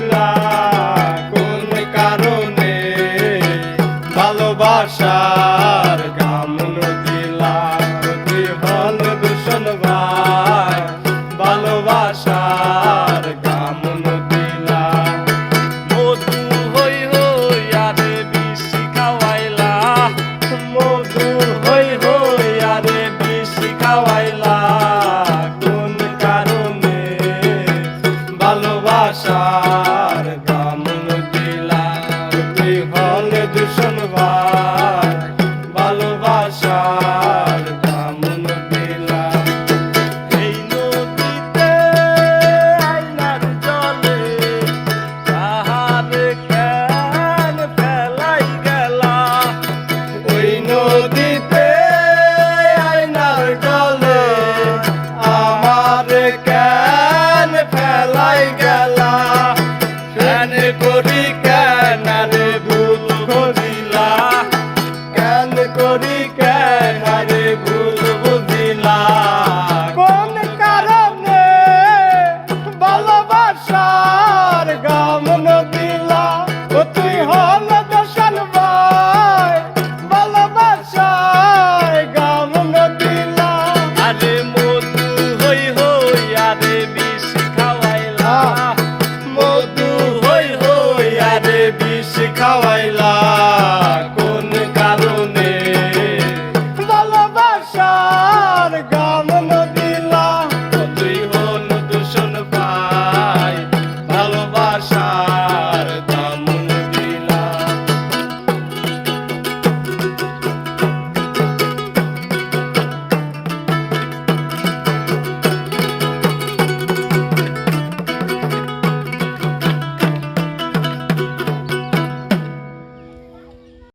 হইলা কোন কারণে ভালোবাসার কামনা Glory, God.